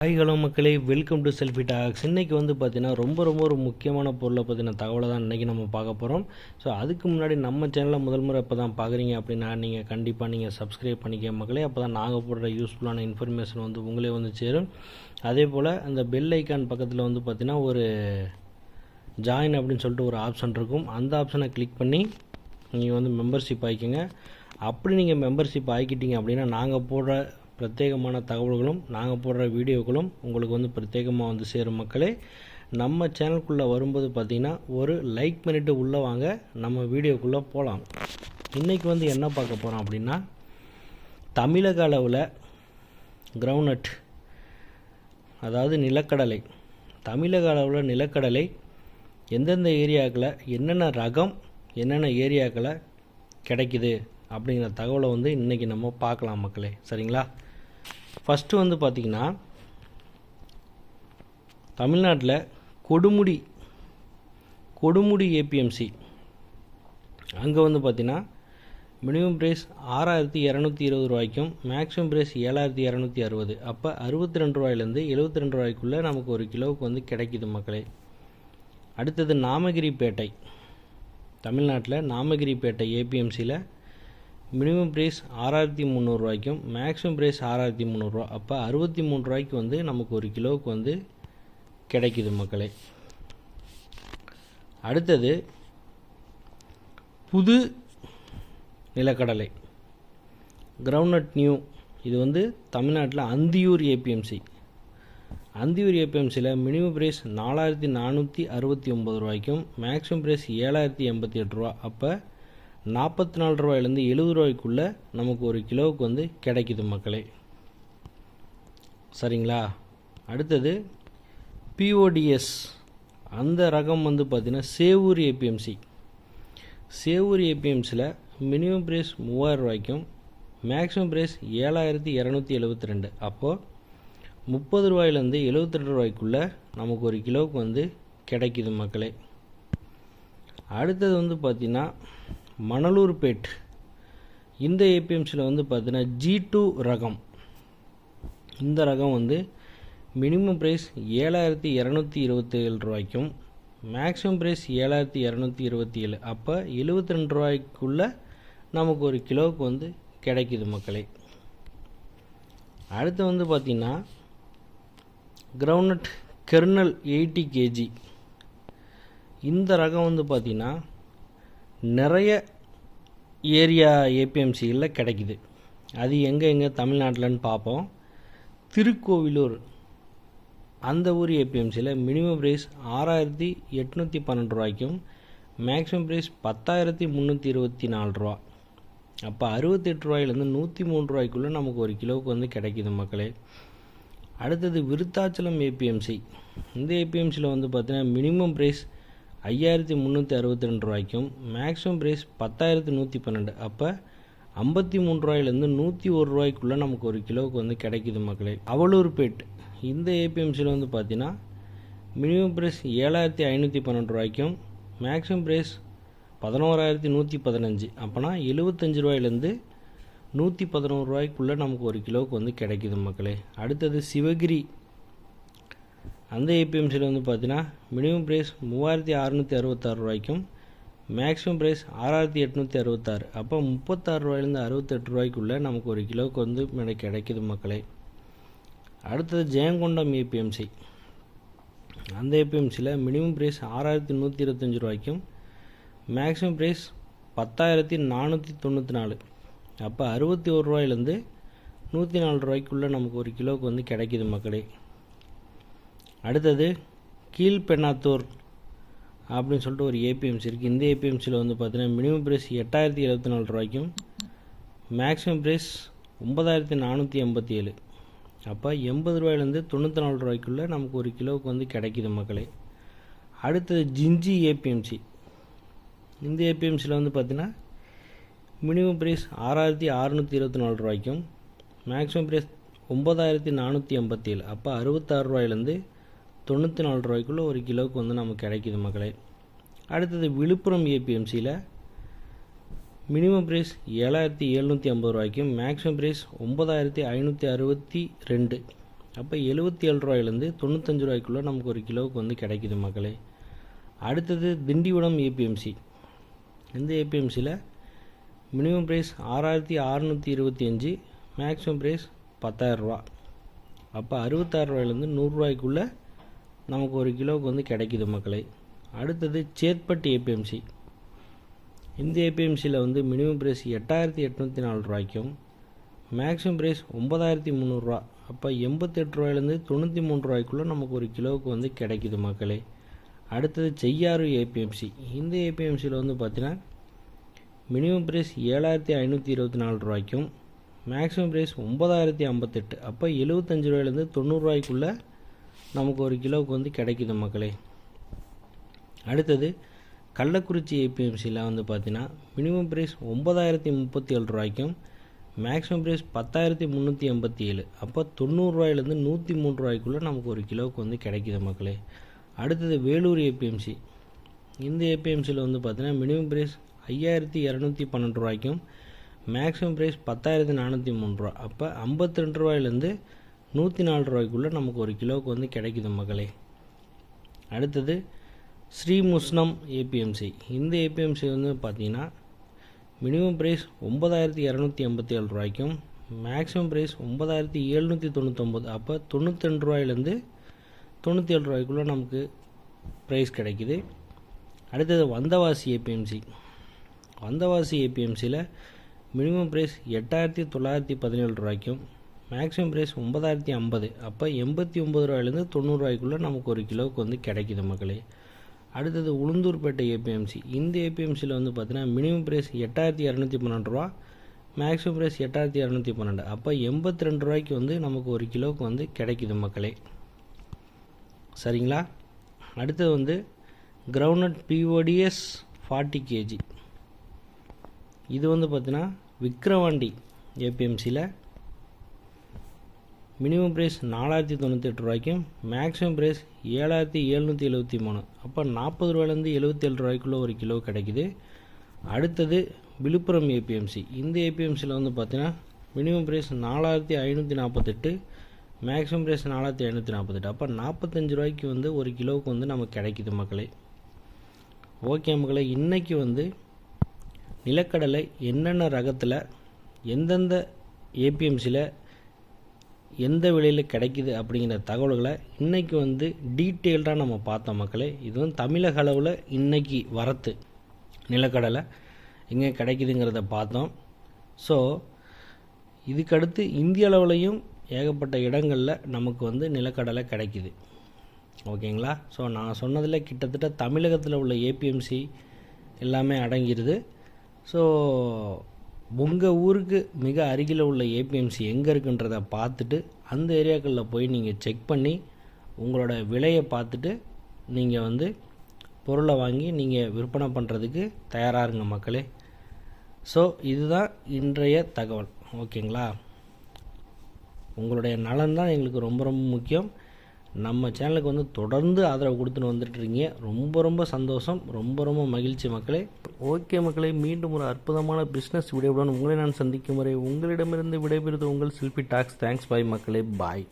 Hi hello மக்களே welcome to selfie talks இன்றைக்கி வந்து பார்த்தீங்கன்னா ரொம்ப ரொம்ப ஒரு முக்கியமான பொருளை பற்றின தகவலை தான் இன்றைக்கி நம்ம பார்க்க போகிறோம் ஸோ அதுக்கு முன்னாடி நம்ம சேனலை முதல் முறை இப்போ தான் பார்க்குறீங்க அப்படின்னா நீங்கள் கண்டிப்பாக நீங்கள் சப்ஸ்கிரைப் பண்ணிக்க மக்களே அப்போ தான் நாங்கள் போடுற யூஸ்ஃபுல்லான இன்ஃபர்மேஷன் வந்து உங்களே வந்து சேரும். அதே போல் அந்த பெல் ஐக்கான் பக்கத்தில் வந்து பார்த்தீங்கன்னா ஒரு ஜாயின் அப்படின்னு சொல்லிட்டு ஒரு ஆப்ஷன் இருக்கும். அந்த ஆப்ஷனை கிளிக் பண்ணி நீங்கள் வந்து மெம்பர்ஷிப் ஆகிக்கோங்க அப்படி நீங்கள் மெம்பர்ஷிப் ஆகிக்கிட்டீங்க அப்படின்னா நாங்கள் போடுற பிரத்யேகமான தகவல்களும் நாங்கள் போடுற வீடியோக்களும் உங்களுக்கு வந்து பிரத்யேகமாக வந்து சேரும் மக்களே. நம்ம சேனலுக்குள்ளே வரும்போது பார்த்திங்கன்னா ஒரு லைக் பண்ணிவிட்டு உள்ளே வாங்க நம்ம வீடியோக்குள்ளே போகலாம் இன்றைக்கி வந்து என்ன பார்க்க போகிறோம் அப்படின்னா தமிழக அளவில் கிரவுண்ட்நட் அதாவது நிலக்கடலை. தமிழக அளவில் நிலக்கடலை எந்தெந்த ஏரியாக்களில் என்னென்ன ரகம் என்னென்ன ஏரியாக்களை கிடைக்குது அப்படிங்கிற தகவலை வந்து இன்றைக்கி நம்ம பார்க்கலாம் மக்களே. சரிங்களா? ஃபஸ்ட்டு வந்து பார்த்திங்கன்னா தமிழ்நாட்டில் கொடுமுடி கொடுமுடி ஏபிஎம்சி அங்கே வந்து பார்த்திங்கன்னா மினிமம் ப்ரைஸ் ஆறாயிரத்தி இரநூத்தி இருபது ரூபாய்க்கும் மேக்ஸிமம் ப்ரைஸ் ஏழாயிரத்தி இரநூத்தி அறுபது. அப்போ அறுபத்தி ரெண்டு ரூபாயிலேருந்து எழுபத்தி ரெண்டு ரூபாய்க்குள்ளே நமக்கு ஒரு கிலோவுக்கு வந்து கிடைக்குது மக்களே. அடுத்தது நாமகிரிப்பேட்டை. தமிழ்நாட்டில் நாமகிரிப்பேட்டை ஏபிஎம்சியில் மினிமம் ப்ரைஸ் ஆறாயிரத்தி முந்நூறுரூவாய்க்கும் மேக்ஸிமம் ப்ரைஸ் ஆறாயிரத்தி முந்நூறுரூவா அப்போ அறுபத்தி மூணு ரூபாய்க்கு வந்து நமக்கு ஒரு கிலோவுக்கு வந்து கிடைக்குது மக்களே. அடுத்தது புது நிலக்கடலை. கிரவுண்ட்நட் நியூ இது வந்து தமிழ்நாட்டில் அந்தியூர் ஏபிஎம்சி அந்தியூர் ஏபிஎம்சியில் மினிமம் ப்ரைஸ் நாலாயிரத்தி நானூற்றி அறுபத்தி ஒம்பது ரூபாய்க்கும் மேக்ஸிமம் ப்ரைஸ் ஏழாயிரத்தி எண்பத்தி எட்டு ரூபா. அப்போ நாற்பத்தி நாலு ரூபாயிலேருந்து எழுபது ரூபாய்க்குள்ளே நமக்கு ஒரு கிலோவுக்கு வந்து கிடைக்குது மக்களே. சரிங்களா? அடுத்தது பிஓடிஎஸ் அந்த ரகம் வந்து பார்த்திங்கன்னா சேவூர் ஏபிஎம்சி சேவூர் ஏபிஎம்சியில் மினிமம் ப்ரைஸ் மூவாயிரம் ரூபாய்க்கும் மேக்ஸிமம் ப்ரைஸ் ஏழாயிரத்தி இரநூத்தி எழுபத்தி ரெண்டு. அப்போது முப்பது ரூபாயிலேருந்து எழுபத்தி ரெண்டு ரூபாய்க்குள்ளே நமக்கு ஒரு கிலோவுக்கு வந்து கிடைக்குது மக்களே. அடுத்தது வந்து பார்த்திங்கன்னா மணலூர்பேட் இந்த ஏபிஎம்சியில் வந்து பார்த்தீங்கன்னா ஜி டூ ரகம். இந்த ரகம் வந்து மினிமம் ப்ரைஸ் ஏழாயிரத்தி இரநூத்தி இருபத்தேழு ரூபாய்க்கும் மேக்ஸிமம் ப்ரைஸ் ஏழாயிரத்தி இரநூத்தி இருபத்தி ஏழு அப்போ எழுபத்தி ரெண்டு ரூபாய்க்குள்ளே நமக்கு ஒரு கிலோவுக்கு வந்து கிடைக்குது மக்களே. அடுத்து வந்து பார்த்திங்கன்னா கிரவுண்ட் கெர்னல் எயிட்டி கேஜி இந்த ரகம் வந்து பார்த்திங்கன்னா நிறைய ஏரியா ஏபிஎம்சியில் கிடைக்குது. அது எங்கே எங்கே தமிழ்நாட்டில்னு பார்ப்போம். திருக்கோவிலூர் அந்த ஊர் ஏபிஎம்சியில் மினிமம் ப்ரைஸ் ஆறாயிரத்தி எட்நூற்றி பன்னெண்டு ரூபாய்க்கும் மேக்ஸிமம் ப்ரைஸ் பத்தாயிரத்தி முந்நூற்றி இருபத்தி நாலு ரூபா. அப்போ அறுபத்தெட்டு ரூபாயிலேருந்து நூற்றி மூணு ரூபாய்க்குள்ளே நமக்கு ஒரு கிலோவுக்கு வந்து கிடைக்கிது மக்களே. அடுத்தது விருத்தாச்சலம் ஏபிஎம்சி. இந்த ஏபிஎம்சியில் வந்து பார்த்தீங்கன்னா மினிமம் ப்ரைஸ் ஐயாயிரத்தி முந்நூற்றி அறுபத்தி ரெண்டு ரூபாய்க்கும் மேக்ஸிமம் ப்ரைஸ் பத்தாயிரத்தி நூற்றி பன்னெண்டு. அப்போ ஐம்பத்தி மூணு ரூபாயிலேருந்து நூற்றி ஒரு ரூபாய்க்குள்ளே நமக்கு ஒரு கிலோவுக்கு வந்து கிடைக்குது மக்களே. அவலூர்பேட் இந்த ஏபிஎம்சியில் வந்து பார்த்தீங்கன்னா மினிமம் ப்ரைஸ் ஏழாயிரத்தி ஐநூற்றி பன்னெண்டு ரூபாய்க்கும் மேக்ஸிமம் ப்ரைஸ் பதினோராயிரத்தி நூற்றி பதினஞ்சு. அப்போனா எழுபத்தஞ்சு ரூபாயிலேருந்து நூற்றி பதினோரு ரூபாய்க்குள்ளே நமக்கு ஒரு கிலோவுக்கு வந்து கிடைக்குது மக்களே. அடுத்தது சிவகிரி அந்த ஏபிஎம்சியில் வந்து பார்த்தீங்கன்னா மினிமம் ப்ரைஸ் மூவாயிரத்தி அறநூற்றி அறுபத்தாறு ரூபாய்க்கும் மேக்ஸிமம் ப்ரைஸ் ஆறாயிரத்தி எட்நூற்றி அறுபத்தாறு. அப்போ முப்பத்தாறு ரூபாயிலேருந்து அறுபத்தெட்டு ரூபாய்க்குள்ளே நமக்கு ஒரு கிலோவுக்கு வந்து கிடைக்குது மக்களே. அடுத்தது ஜெயங்கொண்டம் ஏபிஎம்சி அந்த ஏபிஎம்சியில் மினிமம் ப்ரைஸ் ஆறாயிரத்தி நூற்றி இருபத்தஞ்சி ரூபாய்க்கும் மேக்ஸிமம் ப்ரைஸ் பத்தாயிரத்தி நானூற்றி தொண்ணூற்றி நாலு. அப்போ அறுபத்தி ஒரு ரூபாயிலேருந்து நூற்றி நாலு ரூபாய்க்குள்ளே நமக்கு ஒரு கிலோவுக்கு வந்து கிடைக்குது மக்களே. அடுத்தது கீழ்பெண்ணாத்தூர் அப்படின்னு சொல்லிட்டு ஒரு ஏபிஎம்சி இருக்குது இந்த ஏபிஎம்சியில் வந்து பார்த்தீங்கன்னா மினிமம் ப்ரைஸ் எட்டாயிரத்தி எழுபத்தி நாலு ரூபாய்க்கும் மேக்ஸிமம் ப்ரைஸ் ஒம்பதாயிரத்தி நானூற்றி எண்பத்தி ஏழு. அப்போ எண்பது ரூபாயிலேருந்து தொண்ணூற்றி நாலு ரூபாய்க்குள்ளே நமக்கு ஒரு கிலோவுக்கு வந்து கிடைக்குது மக்களே. அடுத்தது ஜிஞ்சி ஏபிஎம்சி இந்த ஏபிஎம்சியில் வந்து பார்த்திங்கன்னா மினிமம் ப்ரைஸ் ஆறாயிரத்தி அறநூற்றி இருபத்தி நாலு ரூபாய்க்கும் மேக்ஸிமம் ப்ரைஸ் ஒம்பதாயிரத்தி நானூற்றி எண்பத்தி ஏழு. அப்போ அறுபத்தாறு ரூபாயிலேருந்து தொண்ணூற்றி நாலு ரூபாய்க்குள்ளே ஒரு கிலோவுக்கு வந்து நமக்கு கிடைக்குது மக்களே. அடுத்தது விழுப்புரம் ஏபிஎம்சியில் மினிமம் ப்ரைஸ் ஏழாயிரத்தி எழுநூற்றி ஐம்பது ரூபாய்க்கும் மேக்ஸிமம் ப்ரைஸ் ஒம்பதாயிரத்தி ஐநூற்றி அறுபத்தி ரெண்டு. அப்போ எழுபத்தி ஏழு ரூபாயிலேருந்து தொண்ணூத்தஞ்சு ரூபாய்க்குள்ளே நமக்கு ஒரு கிலோவுக்கு வந்து கிடைக்கிது மக்களே. அடுத்தது திண்டிவனம் ஏபிஎம்சி. இந்த ஏபிஎம்சியில் மினிமம் ப்ரைஸ் ஆறாயிரத்தி அறநூற்றி இருபத்தி அஞ்சு மேக்ஸிமம் ப்ரைஸ் பத்தாயிரரூவா அப்போ அறுபத்தாறு ரூபாயிலேருந்து நூறுரூவாய்க்குள்ளே நமக்கு ஒரு கிலோவுக்கு வந்து கிடைக்குது மக்களை. அடுத்தது சேத்பட்டு ஏபிஎம்சி இந்த ஏபிஎம்சியில் வந்து மினிமம் ப்ரைஸ் எட்டாயிரத்தி எட்நூற்றி நாலு ரூபாய்க்கும் மேக்ஸிமம் ப்ரைஸ் ஒம்பதாயிரத்தி முந்நூறுரூவா அப்போ எண்பத்தெட்டு ரூபாயிலேருந்து தொண்ணூற்றி மூணு ரூபாய்க்குள்ளே நமக்கு ஒரு கிலோவுக்கு வந்து கிடைக்குது மக்களே. அடுத்தது செய்யாறு ஏபிஎம்சி இந்த ஏபிஎம்சியில் வந்து பார்த்தீங்கன்னா மினிமம் ப்ரைஸ் ஏழாயிரத்தி ஐநூற்றி இருபத்தி நாலு ரூபாய்க்கும் மேக்ஸிமம் ப்ரைஸ் ஒம்பதாயிரத்தி ஐம்பத்தெட்டு. அப்போ எழுபத்தஞ்சு ரூபாயிலேருந்து தொண்ணூறுரூவாய்க்குள்ளே நமக்கு ஒரு கிலோவுக்கு வந்து கிடைக்குது மக்களே. அடுத்தது கள்ளக்குறிச்சி ஏபிஎம்சியில் வந்து பார்த்தீங்கன்னா மினிமம் ப்ரைஸ் ஒம்பதாயிரத்தி முப்பத்தி ஏழு ரூபாய்க்கும் மேக்ஸிமம் ப்ரைஸ் பத்தாயிரத்தி முந்நூற்றி எண்பத்தி ஏழு. அப்போ தொண்ணூறுரூவாயிலேருந்து நூற்றி மூணு ரூபாய்க்குள்ளே நமக்கு ஒரு கிலோவுக்கு வந்து கிடைக்குது மக்களே. அடுத்தது வேலூர் ஏபிஎம்சி. இந்த ஏபிஎம்சியில் வந்து பார்த்தீங்கன்னா மினிமம் ப்ரைஸ் ஐயாயிரத்தி இரநூத்தி பன்னெண்டு ரூபாய்க்கும் மேக்ஸிமம் ப்ரைஸ் பத்தாயிரத்தி நானூற்றி மூணு ரூபா. அப்போ ஐம்பத்தி ரெண்டு ரூபாயிலேருந்து நூற்றி நாலு ரூபாய்க்குள்ளே நமக்கு ஒரு கிலோவுக்கு வந்து கிடைக்குது மகளே. அடுத்தது ஸ்ரீமுஸ்னம் ஏபிஎம்சி இந்த ஏபிஎம்சி வந்து பார்த்தீங்கன்னா மினிமம் ப்ரைஸ் ஒம்பதாயிரத்தி இரநூத்தி எண்பத்தி ஏழு ரூபாய்க்கும் மேக்ஸிமம் ப்ரைஸ் ஒம்பதாயிரத்தி எழுநூற்றி தொண்ணூத்தொம்பது. அப்போ தொண்ணூற்றி ரெண்டு ரூபாயிலேருந்து தொண்ணூற்றி ஏழு ரூபாய்க்குள்ளே நமக்கு ப்ரைஸ் கிடைக்குது. அடுத்தது வந்தவாசி ஏபிஎம்சி வந்தவாசி ஏபிஎம்சியில் மினிமம் ப்ரைஸ் எட்டாயிரத்தி தொள்ளாயிரத்தி பதினேழு ரூபாய்க்கும் மேக்ஸிமம் ப்ரைஸ் ஒம்பதாயிரத்தி ஐம்பது. அப்போ எண்பத்தி ஒம்பது ரூபாயிலேருந்து தொண்ணூறுரூவாய்க்குள்ளே நமக்கு ஒரு கிலோவுக்கு வந்து கிடைக்குது மக்களே. அடுத்தது உளுந்தூர்பேட்டை ஏபிஎம்சி இந்த ஏபிஎம்சியில் வந்து பார்த்தீங்கன்னா மினிமம் ப்ரைஸ் எட்டாயிரத்தி இரநூத்தி பன்னெண்டு ரூபா மேக்ஸிமம் ப்ரைஸ் எட்டாயிரத்தி இரநூத்தி பன்னெண்டு. அப்போ எண்பத்தி ரெண்டு ரூபாய்க்கு வந்து நமக்கு ஒரு கிலோவுக்கு வந்து கிடைக்குது மக்களே. சரிங்களா? அடுத்தது வந்து கிரவுண்ட் பிஓடிஎஸ் ஃபார்ட்டி கேஜி இது வந்து பார்த்தீங்கன்னா விக்ரவாண்டி ஏபிஎம்சியில் மினிமம் ப்ரைஸ் நாலாயிரத்தி தொண்ணூற்றி எட்டு ரூபாய்க்கும் மேக்ஸிமம் ப்ரைஸ் ஏழாயிரத்தி எழுநூற்றி எழுபத்தி மூணு. அப்போ நாற்பது ரூபாயிலேருந்து எழுபத்தேழு ரூபாய்க்குள்ளே ஒரு கிலோ கிடைக்குது. அடுத்தது விழுப்புரம் ஏபிஎம்சி இந்த ஏபிஎம்சியில் வந்து பார்த்தீங்கன்னா மினிமம் ப்ரைஸ் நாலாயிரத்தி ஐநூற்றி நாற்பத்தெட்டு மேக்ஸிமம் ப்ரைஸ் நாலாயிரத்தி ஐநூற்றி நாற்பத்தெட்டு. அப்போ நாற்பத்தஞ்சு ரூபாய்க்கு வந்து ஒரு கிலோவுக்கு வந்து நமக்கு கிடைக்குது மக்களே. ஓகே மக்களே இன்றைக்கி வந்து நிலக்கடலை என்னென்ன ரகத்தில் எந்தெந்த ஏபிஎம்சியில் எந்த விலையில் கிடைக்குது அப்படிங்கிற தகவல்களை இன்றைக்கி வந்து டீட்டெயில்டாக நம்ம பார்த்தோம் மக்களே. இது வந்து தமிழக அளவில் இன்றைக்கி வரத்து. நிலக்கடலை எங்கே கிடைக்குதுங்கிறத பார்த்தோம். ஸோ இதுக்கடுத்து இந்திய அளவுலையும் ஏகப்பட்ட இடங்களில் நமக்கு வந்து நிலக்கடலை கிடைக்குது. ஓகேங்களா? ஸோ நான் சொன்னதில் கிட்டத்தட்ட தமிழகத்தில் உள்ள ஏபிஎம்சி எல்லாமே அடங்கிடுது ஸோ உங்கள் ஊருக்கு மிக அருகில் உள்ள ஏபிஎம்சி எங்கே இருக்குன்றத பார்த்துட்டு அந்த ஏரியாக்களில் போய் நீங்கள் செக் பண்ணி உங்களோட விலையை பார்த்துட்டு நீங்கள் வந்து பொருளை வாங்கி நீங்கள் விற்பனை பண்ணுறதுக்கு தயாராக இருங்க மக்களே. ஸோ இதுதான் இன்றைய தகவல். ஓகேங்களா உங்களுடைய நலன் தான் எங்களுக்கு ரொம்ப ரொம்ப முக்கியம். நம்ம சேனலுக்கு வந்து தொடர்ந்து ஆதரவு கொடுத்துன்னு வந்துட்டுருக்கீங்க ரொம்ப ரொம்ப சந்தோஷம். ரொம்ப ரொம்ப மகிழ்ச்சி மக்களே. ஓகே மக்களே மீண்டும் ஒரு அற்புதமான பிஸ்னஸ் வீடியோவுடன் உங்களை நான் சந்திக்கும் வரை உங்களிடமிருந்து விடைபெறுவது உங்கள் சில்பி டாக்ஸ். தேங்க்ஸ் பாய் மக்களே. பாய்